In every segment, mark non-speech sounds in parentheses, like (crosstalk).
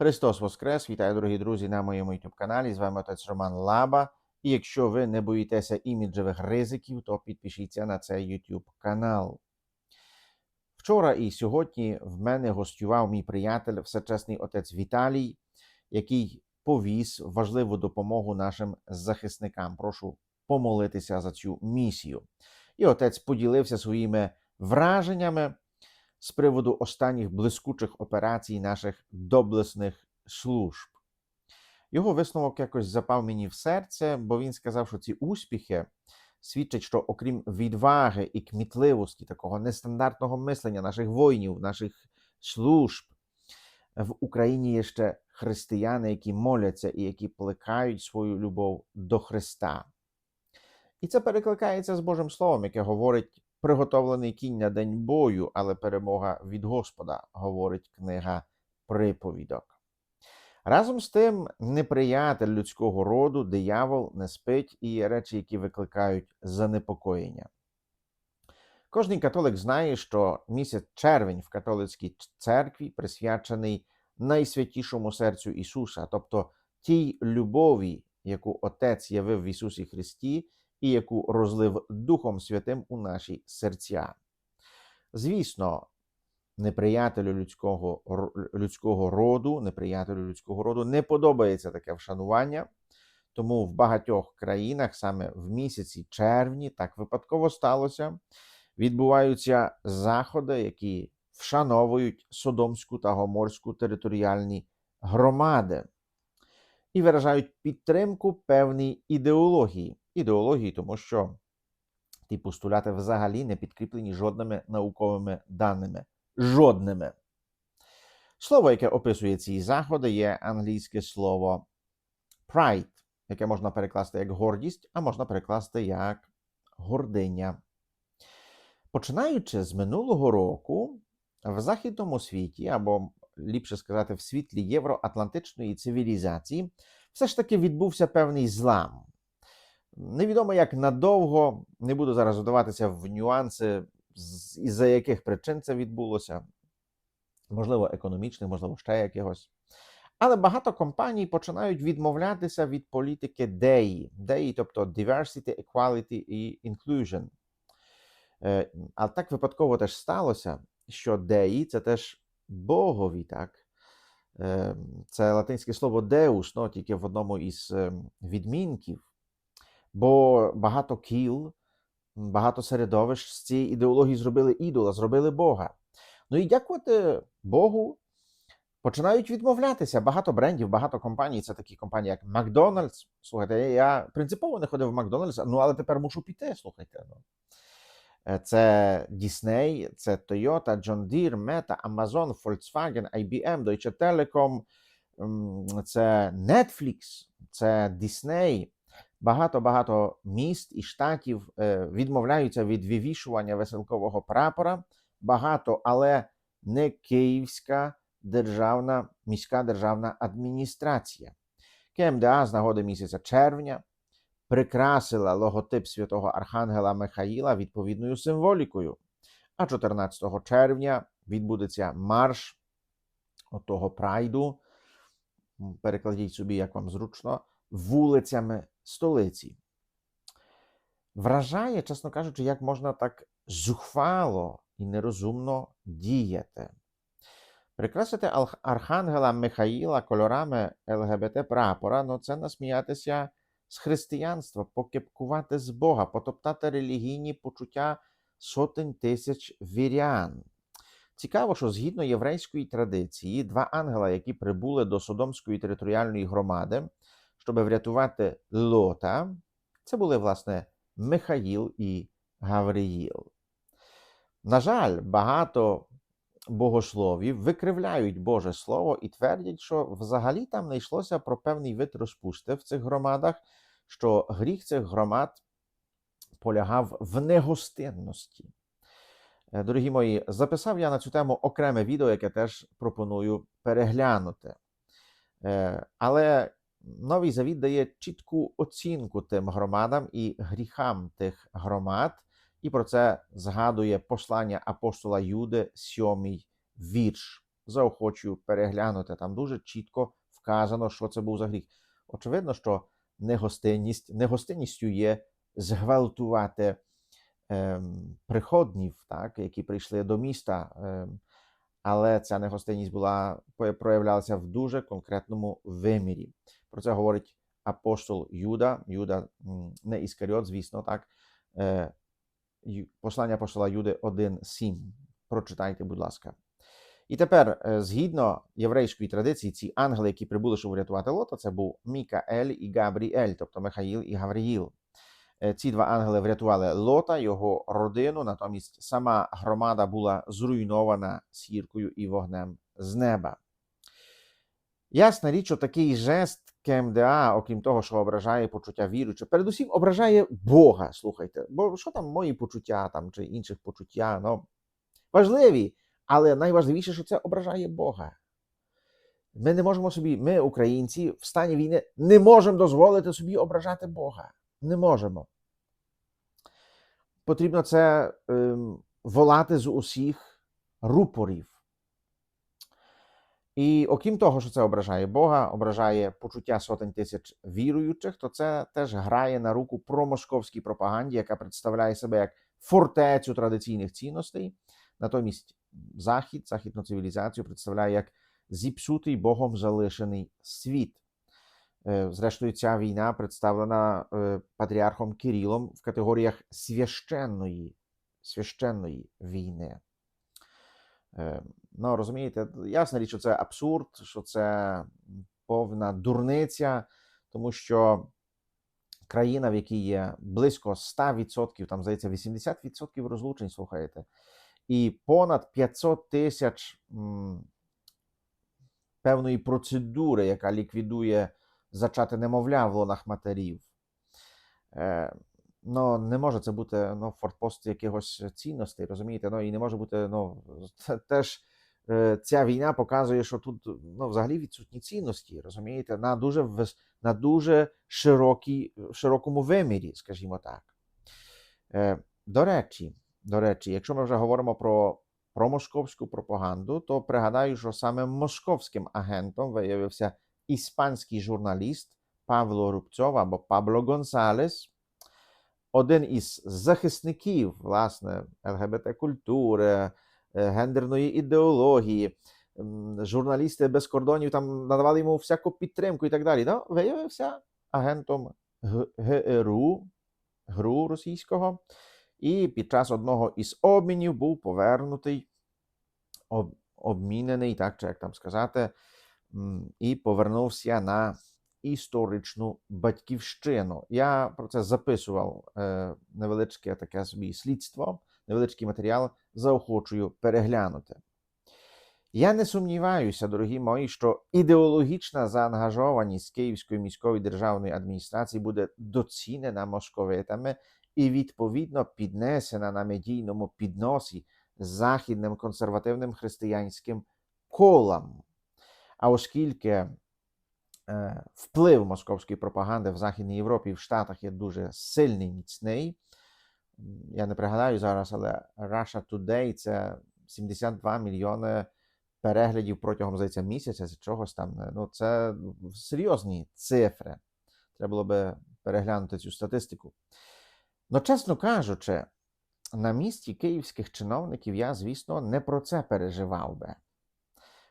Христос Воскрес! Вітаю, дорогі друзі, на моєму youtube каналі. З вами отець Роман Лаба. І якщо ви не боїтеся іміджевих ризиків, то підпишіться на цей YouTube канал. Вчора і сьогодні в мене гостював мій приятель, всечесний отець Віталій, який повіз важливу допомогу нашим захисникам. Прошу помолитися за цю місію. І отець поділився своїми враженнями з приводу останніх блискучих операцій наших доблесних служб. Його висновок якось запав мені в серце, бо він сказав, що ці успіхи свідчать, що окрім відваги і кмітливості, такого нестандартного мислення наших воїнів, наших служб, в Україні є ще християни, які моляться і які плекають свою любов до Христа. І це перекликається з Божим Словом, яке говорить приготовлений кінь на день бою, але перемога від Господа, говорить книга приповідок. Разом з тим, неприятель людського роду, диявол не спить і є речі, які викликають занепокоєння. Кожний католик знає, що місяць червень в католицькій церкві присвячений найсвятішому серцю Ісуса, тобто тій любові, яку Отець явив в Ісусі Христі і яку розлив Духом Святим у наші серця. Звісно, неприятелю людського, людського роду, неприятелю людського роду не подобається таке вшанування, тому в багатьох країнах саме в місяці червні, так випадково сталося, відбуваються заходи, які вшановують Содомську та Гоморську територіальні громади і виражають підтримку певній ідеології. Ідеології, тому що ті постуляти взагалі не підкріплені жодними науковими даними. Жодними. Слово, яке описує ці заходи, є англійське слово pride, яке можна перекласти як гордість, а можна перекласти як гординя. Починаючи з минулого року, в західному світі, або ліпше сказати, в світлі євроатлантичної цивілізації, все ж таки відбувся певний злам. Невідомо як надовго, не буду зараз вдаватися в нюанси, із за яких причин це відбулося, можливо, економічних, можливо, ще якихось. Але багато компаній починають відмовлятися від політики DEI, DEI, тобто Diversity, Equality і Inclusion. Е, але так випадково теж сталося, що DEI – це теж Богові, так? Е, це латинське слово Deus, ну, тільки в одному із ем, відмінків. Бо багато кіл, багато середовищ з цієї ідеології зробили ідола, зробили Бога. Ну і дякувати Богу, починають відмовлятися. Багато брендів, багато компаній. Це такі компанії, як Макдональдс. Слухайте, я принципово не ходив в Макдональдс, ну але тепер мушу піти. Слухайте. ну. Це Disney, це Toyota, John Deere, Meta, Amazon, Volkswagen, IBM, Deutsche Telekom, це Netflix, це Disney. Багато-багато міст і штатів відмовляються від вивішування веселкового прапора. Багато, але не Київська державна міська державна адміністрація. КМДА з нагоди місяця червня прикрасила логотип святого Архангела Михаїла відповідною символікою. А 14 червня відбудеться марш отого прайду. Перекладіть собі, як вам зручно, вулицями столиці. Вражає, чесно кажучи, як можна так зухвало і нерозумно діяти. Прикрасити Архангела Михаїла кольорами ЛГБТ прапора ну це насміятися з християнства, покепкувати з Бога, потоптати релігійні почуття сотень тисяч вірян. Цікаво, що згідно єврейської традиції, два ангела, які прибули до Содомської територіальної громади, щоб врятувати Лота, це були, власне, Михаїл і Гавриїл. На жаль, багато богословів викривляють Боже Слово і твердять, що взагалі там не йшлося про певний вид розпусти в цих громадах, що гріх цих громад полягав в негостинності. Е, дорогі мої, записав я на цю тему окреме відео, яке теж пропоную переглянути. Е, але новий завіт дає чітку оцінку тим громадам і гріхам тих громад, і про це згадує послання апостола Юди, сьомий вірш. заохочую переглянути. Там дуже чітко вказано, що це був за гріх. Очевидно, що негостинність, негостинністю є зґвалтувати ем, приходнів, так, які прийшли до міста. Ем, але ця негостинність була проявлялася в дуже конкретному вимірі. Про це говорить апостол Юда. Юда не Іскаріот, звісно, так. Е, послання апостола Юди 1.7. Прочитайте, будь ласка. І тепер, е, згідно єврейської традиції, ці ангели, які прибули, щоб врятувати Лота, це був Мікаель і Габріель, тобто Михаїл і Гавріїл. Е, ці два ангели врятували Лота, його родину. Натомість сама громада була зруйнована сіркою і вогнем з неба. Ясна річ, що такий жест КМДА, окрім того, що ображає почуття віруючих, передусім ображає Бога. Слухайте, бо що там мої почуття там, чи інших почуття? ну, Важливі, але найважливіше, що це ображає Бога. Ми не можемо собі, ми, українці, в стані війни, не можемо дозволити собі ображати Бога. Не можемо. Потрібно це ем, волати з усіх рупорів. І окрім того, що це ображає Бога, ображає почуття сотень тисяч віруючих, то це теж грає на руку промосковській пропаганді, яка представляє себе як фортецю традиційних цінностей. Натомість Захід, західну цивілізацію представляє як зіпсутий Богом залишений світ. Е, зрештою, ця війна представлена е, патріархом Кирилом в категоріях священної, священної війни. Ну, розумієте, ясна річ, що це абсурд, що це повна дурниця, тому що країна, в якій є близько 100%, там здається, 80% розлучень, слухаєте, і понад 500 тисяч певної процедури, яка ліквідує зачати немовля в лонах матерів. Е, Ну, не може це бути ну, фортпост якихось цінностей, розумієте? Ну, і не може бути, ну, (laughs) це теж ця війна показує, що тут ну, взагалі відсутні цінності, розумієте, на дуже на дуже широкій, широкому вимірі, скажімо так. Е, До речі, до речі, якщо ми вже говоримо про про московську пропаганду, то пригадаю, що саме московським агентом виявився іспанський журналіст Павло Рубцов або Пабло Гонсалес, один із захисників власне ЛГБТ-культури, гендерної ідеології. Журналісти без кордонів там надавали йому всяку підтримку і так далі. Ну, Виявився агентом ГРУ, ГРУ російського, і під час одного із обмінів був повернутий, об, обмінений, так чи як там сказати, і повернувся на історичну батьківщину. Я про це записував е, невеличке таке собі слідство, невеличкий матеріал, заохочую переглянути. Я не сумніваюся, дорогі мої, що ідеологічна заангажованість Київської міської державної адміністрації буде доцінена московитами і відповідно піднесена на медійному підносі західним консервативним християнським колам. А оскільки е, вплив московської пропаганди в Західній Європі і в Штатах є дуже сильний, міцний, я не пригадаю зараз, але Russia Today це 72 мільйони переглядів протягом здається, місяця чи чогось там. Ну, Це серйозні цифри. Треба було би переглянути цю статистику. Ну, чесно кажучи, на місці київських чиновників я, звісно, не про це переживав би.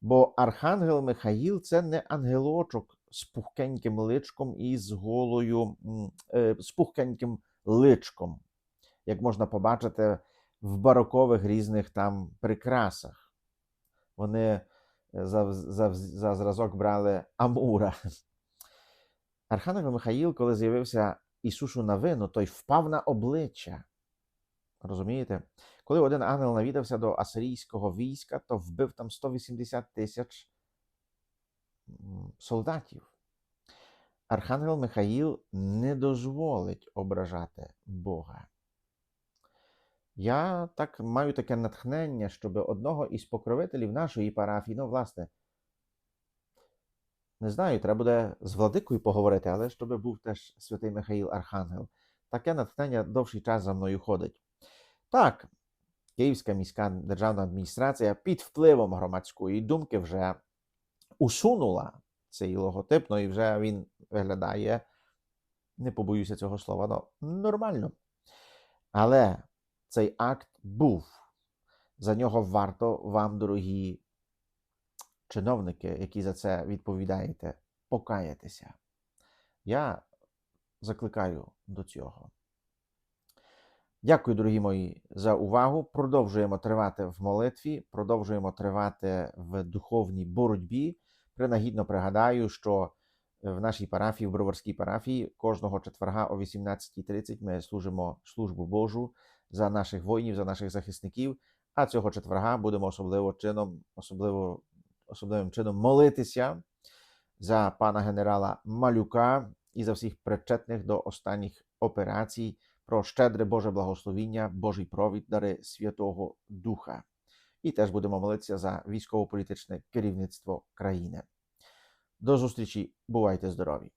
Бо Архангел Михаїл це не ангелочок з пухкеньким личком і з голою, е, з пухкеньким личком, як можна побачити в барокових різних там прикрасах. Вони е, за, за, за зразок брали Амура. Архангел Михаїл, коли з'явився Ісусу на вину, той впав на обличчя. Розумієте? Коли один ангел навідався до асирійського війська, то вбив там 180 тисяч солдатів. Архангел Михаїл не дозволить ображати Бога. Я так маю таке натхнення, щоб одного із покровителів нашої парафії, ну, власне, не знаю, треба буде з владикою поговорити, але щоб був теж святий Михаїл Архангел. Таке натхнення довший час за мною ходить. Так, Київська міська державна адміністрація під впливом громадської думки вже усунула цей логотип, ну і вже він виглядає, не побоюся цього слова, ну, нормально. Але цей акт був. За нього варто вам, дорогі чиновники, які за це відповідаєте, покаятися. Я закликаю до цього. Дякую, дорогі мої, за увагу. Продовжуємо тривати в молитві, продовжуємо тривати в духовній боротьбі. Принагідно пригадаю, що в нашій парафії, в Броварській парафії, кожного четверга о 18.30 ми служимо службу Божу за наших воїнів, за наших захисників. А цього четверга будемо особливо чином, особливо, особливим чином молитися за пана генерала Малюка і за всіх причетних до останніх операцій про щедре Боже благословіння, Божий провід, дари Святого Духа. І теж будемо молитися за військово-політичне керівництво країни. До зустрічі, бувайте здорові!